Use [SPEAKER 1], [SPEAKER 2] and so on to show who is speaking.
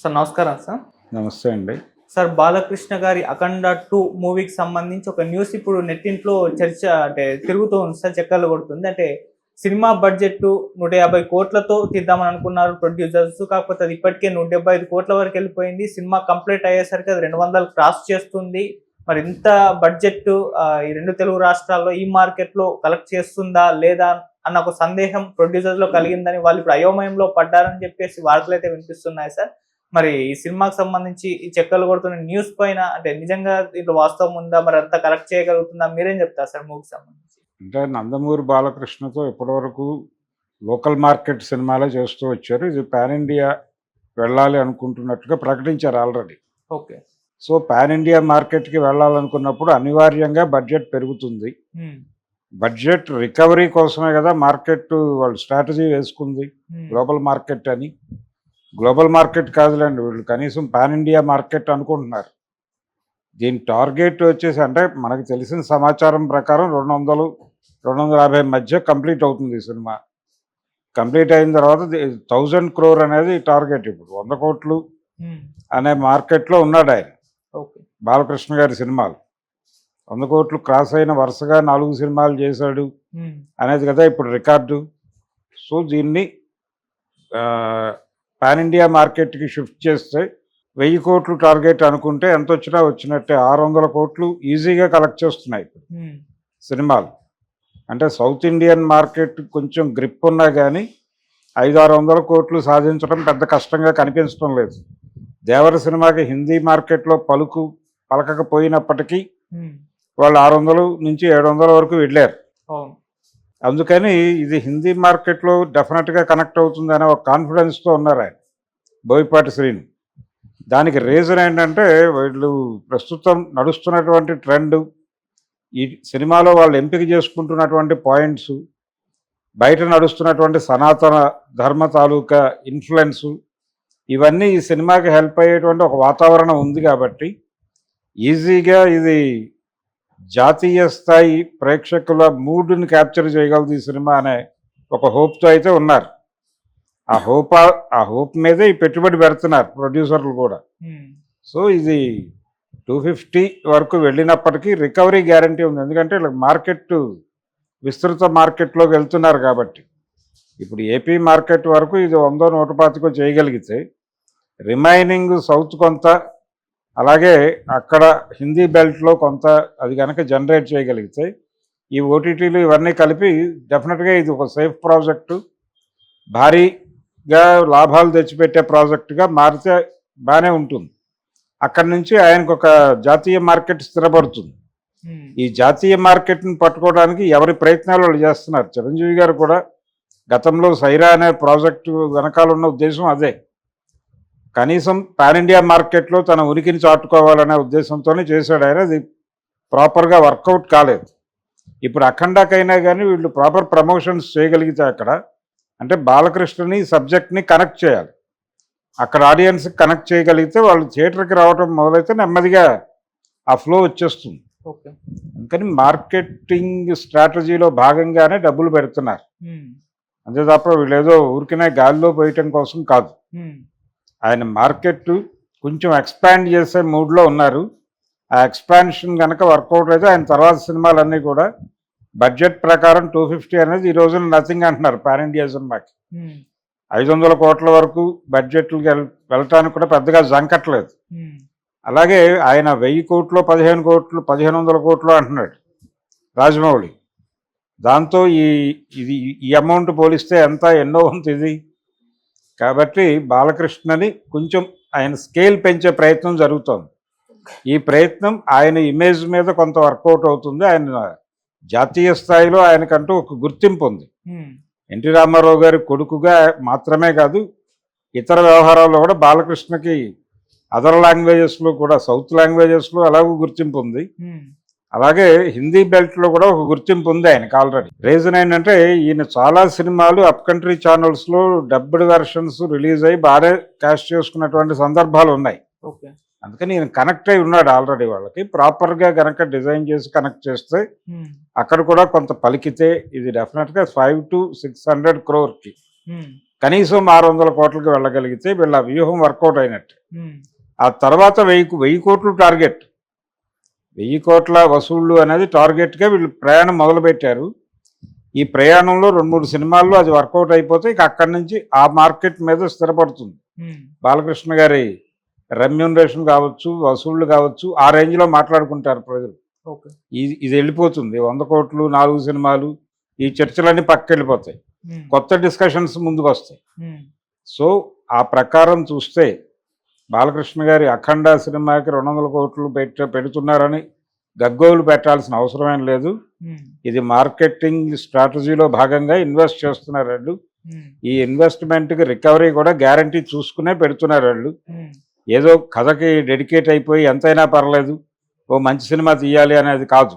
[SPEAKER 1] Sir నమస్కారం sir.
[SPEAKER 2] నమస్తే అండి.
[SPEAKER 1] సార్ బాలకృష్ణ గారి అఖండ టూ మూవీకి సంబంధించి ఒక న్యూస్ ఇప్పుడు నెట్టింట్లో చర్చ అంటే తిరుగుతూ ఉంది సార్ చక్కర్లు కొడుతుంది. అంటే సినిమా బడ్జెట్ నూట యాభై కోట్లతో తీద్దామని అనుకున్నారు ప్రొడ్యూసర్స్. కాకపోతే అది ఇప్పటికే నూట డెబ్బై ఐదు కోట్ల వరకు వెళ్ళిపోయింది. సినిమా కంప్లీట్ అయ్యేసరికి అది రెండు వందలు క్రాస్ చేస్తుంది. మరి ఇంత బడ్జెట్ ఈ రెండు తెలుగు రాష్ట్రాల్లో ఈ మార్కెట్లో కలెక్ట్ చేస్తుందా లేదా అన్న ఒక సందేహం ప్రొడ్యూసర్స్లో కలిగిందని వాళ్ళు ఇప్పుడు అయోమయంలో పడ్డారని చెప్పేసి వార్తలు అయితే వినిపిస్తున్నాయి సార్. మరి ఈ సినిమాకి సంబంధించి ఈ చెక్కలు కొడుతున్న న్యూస్ పైన అంటే నిజంగా దీంట్లో వాస్తవం ఉందా? మరి అంతా కరెక్ట్ చేయగలుగుతుందా? మీరేం చెప్తారు సార్ మూవీకి సంబంధించి?
[SPEAKER 2] అంటే నందమూరి బాలకృష్ణతో ఇప్పటివరకు లోకల్ మార్కెట్ సినిమాలే చేస్తూ వచ్చారు. ఇది పాన్ ఇండియా వెళ్ళాలి అనుకుంటున్నట్టుగా ప్రకటించారు already
[SPEAKER 1] okay.
[SPEAKER 2] So pan India మార్కెట్కి వెళ్ళాలనుకున్నప్పుడు అనివార్యంగా బడ్జెట్ పెరుగుతుంది. బడ్జెట్ రికవరీ కోసమే కదా మార్కెట్ వాళ్ళు స్ట్రాటజీ వేసుకుంది. గ్లోబల్ మార్కెట్ అని. గ్లోబల్ మార్కెట్ కాదులేండి వీళ్ళు. కనీసం పాన్ ఇండియా మార్కెట్ అనుకుంటున్నారు. దీని టార్గెట్ వచ్చేసి అంటే మనకు తెలిసిన సమాచారం ప్రకారం రెండు వందలు రెండు వందల యాభై మధ్య కంప్లీట్ అవుతుంది ఈ సినిమా. కంప్లీట్ అయిన తర్వాత థౌజండ్ క్రోర్ అనేది టార్గెట్ ఇప్పుడు. వంద కోట్లు అనే మార్కెట్లో ఉన్నాడు ఆయన. బాలకృష్ణ గారి సినిమాలు. వంద కోట్లు క్రాస్ అయిన వరుసగా నాలుగు సినిమాలు చేశాడు అనేది కదా ఇప్పుడు రికార్డు. సో దీన్ని పాన్ ఇండియా మార్కెట్కి షిఫ్ట్ చేస్తే వెయ్యి కోట్లు టార్గెట్ అనుకుంటే ఎంత వచ్చినా వచ్చినట్టే. ఆరు వందల కోట్లు ఈజీగా కలెక్ట్ చేస్తున్నాయి ఇప్పుడు సినిమాలు. అంటే సౌత్ ఇండియన్ మార్కెట్ కొంచెం గ్రిప్ ఉన్నా కానీ ఐదు ఆరు వందల కోట్లు సాధించడం పెద్ద కష్టంగా కనిపించడం లేదు. దేవర సినిమాకి హిందీ మార్కెట్లో పలుకు పలకకపోయినప్పటికీ వాళ్ళు ఆరు వందలు నుంచి ఏడు వందల వరకు వెళ్ళారు. అందుకని ఇది హిందీ మార్కెట్లో డెఫినెట్గా కనెక్ట్ అవుతుంది అనే ఒక కాన్ఫిడెన్స్తో ఉన్నారు ఆయన బోయపాటి శ్రీను. దానికి రీజన్ ఏంటంటే వీళ్ళు ప్రస్తుతం నడుస్తున్నటువంటి ట్రెండ్ ఈ సినిమాలో వాళ్ళు ఎంపిక చేసుకుంటున్నటువంటి పాయింట్స్ బయట నడుస్తున్నటువంటి సనాతన ధర్మ తాలూకా ఇన్ఫ్లుయెన్సు ఇవన్నీ ఈ సినిమాకి హెల్ప్ అయ్యేటువంటి ఒక వాతావరణం ఉంది కాబట్టి ఈజీగా ఇది జాతీయ స్థాయి ప్రేక్షకుల మూడ్ని క్యాప్చర్ చేయగలదు ఈ సినిమా అనే ఒక హోప్తో అయితే ఉన్నారు. ఆ హోప్ ఆ హోప్ మీదే ఈ పెట్టుబడి పెడుతున్నారు ప్రొడ్యూసర్లు కూడా. సో ఇది టూ ఫిఫ్టీ వరకు వెళ్ళినప్పటికీ రికవరీ గ్యారంటీ ఉంది. ఎందుకంటే మార్కెట్ విస్తృత మార్కెట్లోకి వెళ్తున్నారు కాబట్టి. ఇప్పుడు ఏపీ మార్కెట్ వరకు ఇది వందో నూట పాతికో చేయగలిగితే రిమైనింగ్ సౌత్ కొంత అలాగే అక్కడ హిందీ బెల్ట్లో కొంత అది కనుక జనరేట్ చేయగలిగితే ఈ ఓటీటీలు ఇవన్నీ కలిపి డెఫినెట్గా ఇది ఒక సేఫ్ ప్రాజెక్టు. భారీగా లాభాలు తెచ్చిపెట్టే ప్రాజెక్టుగా మారితే బాగానే ఉంటుంది. అక్కడి నుంచి ఆయనకు ఒక జాతీయ మార్కెట్ స్థిరపడుతుంది. ఈ జాతీయ మార్కెట్ని పట్టుకోవడానికి ఎవరి ప్రయత్నాలు వాళ్ళు చేస్తున్నారు? చిరంజీవి గారు కూడా గతంలో సైరా అనే ప్రాజెక్టు వెనకాల ఉన్న ఉద్దేశం అదే. కనీసం పాన్ ఇండియా మార్కెట్లో తన ఉనికిని చాటుకోవాలనే ఉద్దేశంతోనే చేశాడు ఆయన. అది ప్రాపర్గా వర్కౌట్ కాలేదు. ఇప్పుడు అఖండాకైనా కానీ వీళ్ళు ప్రాపర్ ప్రమోషన్స్ చేయగలిగితే అక్కడ అంటే బాలకృష్ణని సబ్జెక్ట్ని కనెక్ట్ చేయాలి. అక్కడ ఆడియన్స్కి కనెక్ట్ చేయగలిగితే వాళ్ళు థియేటర్కి రావడం మొదలైతే నెమ్మదిగా ఆ ఫ్లో వచ్చేస్తుంది.
[SPEAKER 1] ఓకే.
[SPEAKER 2] అందుకని మార్కెటింగ్ స్ట్రాటజీలో భాగంగానే డబ్బులు పెడుతున్నారు. అంతే తప్ప వీళ్ళు ఏదో ఊరికనే గాలిలో పోయటం కోసం కాదు. ఆయన మార్కెట్ కొంచెం ఎక్స్పాండ్ చేసే మూడ్లో ఉన్నారు. ఆ ఎక్స్పాన్షన్ కనుక వర్కౌట్ అయితే ఆయన తర్వాత సినిమాలన్నీ కూడా బడ్జెట్ ప్రకారం టూ ఫిఫ్టీ అనేది ఈ రోజున నథింగ్ అంటున్నారు పాన్ ఇండియా సినిమాకి. ఐదు వందల కోట్ల వరకు బడ్జెట్లు వెళ్ళటానికి కూడా పెద్దగా జంకట్లేదు. అలాగే ఆయన వెయ్యి కోట్లు పదిహేను కోట్లు పదిహేను వందల కోట్లు అంటున్నాడు రాజమౌళి. దాంతో ఈ ఇది ఈ అమౌంట్ పోలిస్తే ఎంత ఎన్నో వంతు ఇది. కాబట్టి బాలకృష్ణని కొంచెం ఆయన స్కేల్ పెంచే ప్రయత్నం జరుగుతోంది. ఈ ప్రయత్నం ఆయన ఇమేజ్ మీద కొంత వర్కౌట్ అవుతుంది. ఆయన జాతీయ స్థాయిలో ఆయనకంటూ ఒక గుర్తింపు ఉంది. ఎన్టీ రామారావు గారి కొడుకుగా మాత్రమే కాదు ఇతర వ్యవహారాల్లో కూడా బాలకృష్ణకి అదర్ లాంగ్వేజెస్లో కూడా సౌత్ లాంగ్వేజెస్లో అలాగూ గుర్తింపు ఉంది. అలాగే హిందీ బెల్ట్లో కూడా ఒక గుర్తింపు ఉంది ఆయనకు ఆల్రెడీ రీజన్ ఏంటంటే ఈయన చాలా సినిమాలు అప్ కంట్రీ ఛానల్స్లో డబ్బుడ్ వెర్షన్స్ రిలీజ్ అయ్యి బాగా క్యాష్ చేసుకున్నటువంటి సందర్భాలు ఉన్నాయి. అందుకని ఈయన కనెక్ట్ అయి ఉన్నాడు ఆల్రెడీ వాళ్ళకి. ప్రాపర్గా కనుక డిజైన్ చేసి కనెక్ట్ చేస్తే అక్కడ కూడా కొంత పలికితే ఇది డెఫినెట్గా ఫైవ్ టు సిక్స్ హండ్రెడ్ క్రోర్కి కనీసం ఆరు వందల కోట్లకి వెళ్ళగలిగితే వీళ్ళ వ్యూహం వర్కౌట్ అయినట్టు. ఆ తర్వాత వెయ్యి వెయ్యి కోట్లు టార్గెట్ వెయ్యి కోట్ల వసూళ్ళు అనేది టార్గెట్గా వీళ్ళు ప్రయాణం మొదలుపెట్టారు. ఈ ప్రయాణంలో రెండు మూడు సినిమాల్లో అది వర్కౌట్ అయిపోతే ఇక అక్కడి నుంచి ఆ మార్కెట్ మీద స్థిరపడుతుంది. బాలకృష్ణ గారి రెమ్యూనరేషన్ కావచ్చు వసూళ్ళు కావచ్చు ఆ రేంజ్లో మాట్లాడుకుంటారు ప్రజలు. ఇది ఇది వెళ్ళిపోతుంది. వంద కోట్లు నాలుగు సినిమాలు ఈ చర్చలన్నీ పక్కకి వెళ్ళిపోతాయి కొత్త డిస్కషన్స్ ముందుకు వస్తాయి సో ఆ ప్రకారం చూస్తే బాలకృష్ణ గారి అఖండ సినిమాకి రెండు వందల కోట్లు పెట్ట పెడుతున్నారని గగ్గోలు పెట్టాల్సిన అవసరమేం లేదు. ఇది మార్కెటింగ్ స్ట్రాటజీలో భాగంగా ఇన్వెస్ట్ చేస్తున్నారు వాళ్ళు. ఈ ఇన్వెస్ట్మెంట్కి రికవరీ కూడా గ్యారంటీ చూసుకునే పెడుతున్నారు వాళ్ళు. ఏదో కథకి డెడికేట్ అయిపోయి ఎంతైనా పర్లేదు. ఓ మంచి సినిమా తీయాలి అనేది కాదు.